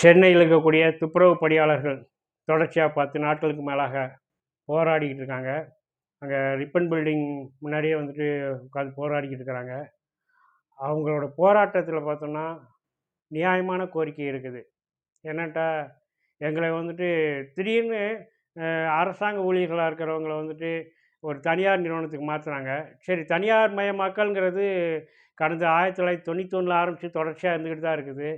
சென்னையில் இருக்கக்கூடிய துப்புரவு பணியாளர்கள் தொடர்ச்சியாக பத்து நாட்களுக்கு மேலாக போராடிக்கிட்டு இருக்காங்க. அங்கே ரிப்பன் பில்டிங் முன்னாடியே வந்துட்டு உட்காந்து போராடிக்கிட்டு இருக்கிறாங்க அவங்களோட போராட்டத்தில் பார்த்தோன்னா நியாயமான கோரிக்கை இருக்குது. என்னட்டா எங்களை வந்துட்டு திடீர்னு அரசாங்க ஊழியர்களாக இருக்கிறவங்கள வந்துட்டு ஒரு தனியார் நிறுவனத்துக்கு மாற்றுறாங்க சரி தனியார் மயமாக்கல்ங்கிறது கடந்த ஆயிரத்தி தொள்ளாயிரத்தி தொண்ணூற்றி ஒன்றில் ஆரம்பித்து தொடர்ச்சியாக இருந்துக்கிட்டு தான் இருக்குது.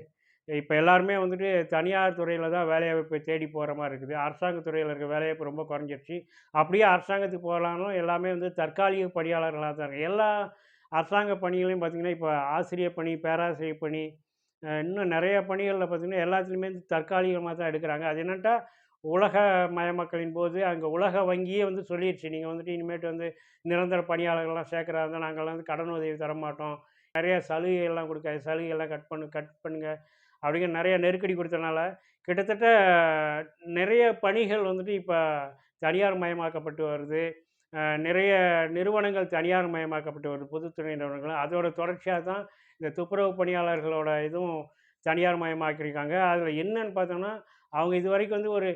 இப்போ எல்லாருமே வந்துட்டு தனியார் துறையில் தான் வேலைவாய்ப்பை தேடி போகிற மாதிரி இருக்குது. அரசாங்க துறையில் இருக்க வேலைவாய்ப்பு ரொம்ப குறைஞ்சிருச்சு. அப்படியே அரசாங்கத்துக்கு போகலானும் எல்லாமே வந்து தற்காலிக பணியாளர்களாக தான் இருக்குது எல்லா அரசாங்க பணிகளையும் பார்த்திங்கன்னா இப்போ ஆசிரியர் பணி பேராசிரியர் பணி இன்னும் நிறைய பணிகளில் பார்த்திங்கன்னா எல்லாத்துலேயுமே தற்காலிகமாக தான் எடுக்கிறாங்க. அது என்னென்னா உலக மயமக்களின் போது அங்கே உலக வங்கியே வந்து சொல்லிடுச்சு நீங்கள் வந்துட்டு இனிமேட்டு வந்து நிரந்தர பணியாளர்கள்லாம் சேர்க்குறா இருந்தால் நாங்கள்லாம் வந்து கடன் உதவி தர மாட்டோம் நிறைய சலுகைகள்லாம் கொடுக்காது. சலுகைகள்லாம் கட் பண்ணு கட் பண்ணுங்கள் அப்படிங்கிற நிறைய நெருக்கடி கொடுத்தனால கிட்டத்தட்ட நிறைய பணிகள் வந்துட்டு இப்போ தனியார் மயமாக்கப்பட்டு வருது. நிறைய நிறுவனங்கள் தனியார் மயமாக்கப்பட்டு வருது. பொதுத்துறை நிறுவனங்கள். அதோட தொடர்ச்சியாக தான் இந்த துப்புரவு பணியாளர்களோட இதுவும் தனியார் மயமாக்கியிருக்காங்க. அதில் என்னன்னு பார்த்தோம்னா அவங்க இது வரைக்கும் வந்து ஒரு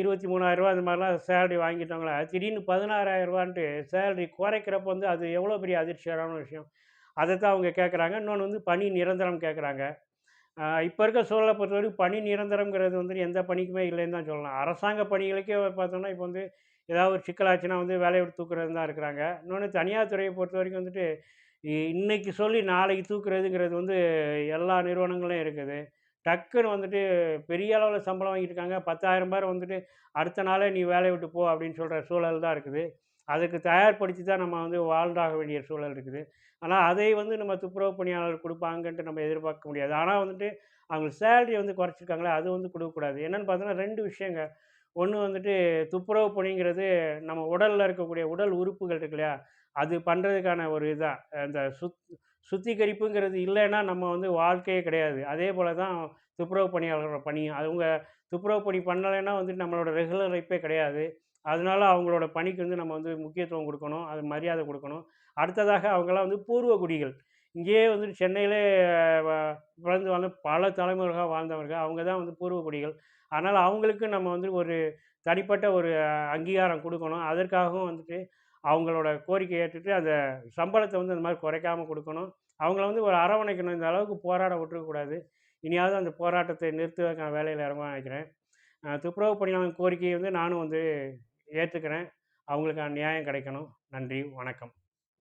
இருபத்தி மூணாயிரரூவா அந்த மாதிரிலாம் சேலரி வாங்கிட்டவங்களா திடீர்னு பதினாறாயிரரூவான்ட்டு சேலரி குறைக்கிறப்ப வந்து அது எவ்வளோ பெரிய அதிர்ச்சிகரமான விஷயம். அதை தான் அவங்க கேட்குறாங்க. இன்னொன்று வந்து பணி நிரந்தரம் கேட்குறாங்க. இப்போ இருக்க சூழலை பொறுத்தவரைக்கும் பணி நிரந்தரங்கிறது வந்து எந்த பணிக்குமே இல்லைன்னு தான் சொல்லலாம். அரசாங்க பணிகளுக்கே பார்த்தோம்னா இப்போ வந்து ஏதாவது ஒரு சிக்கலாச்சுன்னா வந்து வேலையை விட்டு தூக்குறது தான் இருக்கிறாங்க. இன்னொன்று தனியார் துறையை பொறுத்த வரைக்கும் வந்துட்டு இன்னைக்கு சொல்லி நாளைக்கு தூக்குறதுங்கிறது வந்து எல்லா நிறுவனங்களும் இருக்குது. டக்குன்னு வந்துட்டு பெரிய அளவில் சம்பளம் வாங்கிட்டு இருக்காங்க. பத்தாயிரம் பேர் வந்துட்டு அடுத்த நாளே நீ வேலையை விட்டு போ அப்படின்னு சொல்கிற சூழல் தான் இருக்குது. அதுக்கு தயார்படுத்தி தான் நம்ம வந்து வாழ்ந்தாக வேண்டிய சூழல் இருக்குது. ஆனால் அதை வந்து நம்ம துப்புரவு பணியாளர் கொடுப்பாங்கன்ட்டு நம்ம எதிர்பார்க்க முடியாது. ஆனால் வந்துட்டு அவங்க சேலரி வந்து குறைச்சிருக்காங்களே அது வந்து கொடுக்கக்கூடாது. என்னென்னு பார்த்தோன்னா ரெண்டு விஷயங்க. ஒன்று வந்துட்டு துப்புரவு பணிங்கிறது நம்ம உடலில் இருக்கக்கூடிய உடல் உறுப்புகள் இருக்கு இல்லையா? அது பண்ணுறதுக்கான ஒரு இதாக அந்த சுத் சுத்திகரிப்புங்கிறது இல்லைன்னா நம்ம வந்து வாழ்க்கையே கிடையாது. அதே போல் தான் துப்புரவு பணியாளர்களோட பணியும். அவங்க துப்புரவு பணி பண்ணலைன்னா வந்துட்டு நம்மளோட ரெகுலர் லைஃப்பே கிடையாது. அதனால அவங்களோட பணிக்கு வந்து நம்ம வந்து முக்கியத்துவம் கொடுக்கணும் அது மரியாதை கொடுக்கணும். அடுத்ததாக அவங்களாம் வந்து பூர்வ குடிகள். இங்கேயே வந்துட்டு சென்னையிலே பிறந்து வாழ்ந்த பல தலைமுறைகளாக வாழ்ந்தவர்கள் அவங்க தான் வந்து பூர்வ குடிகள். அதனால் அவங்களுக்கு நம்ம வந்து ஒரு தனிப்பட்ட ஒரு அங்கீகாரம் கொடுக்கணும். அதற்காகவும் வந்துட்டு அவங்களோட கோரிக்கை ஏற்றுட்டு அந்த சம்பளத்தை வந்து அந்த மாதிரி குறைக்காமல் கொடுக்கணும். அவங்கள வந்து ஒரு அரவணைக்கணும். இந்த அளவுக்கு போராட விட்டுருக்கக்கூடாது இனியாவது அந்த போராட்டத்தை நிறுத்துவதற்கான வேலையில் இறங்க நினைக்கிறேன். துப்புரவு பணியாளர் கோரிக்கையை வந்து நானும் வந்து ஏற்றுக்கிறேன் அவங்களுக்கான நியாயம் கிடைக்கணும். நன்றி வணக்கம்.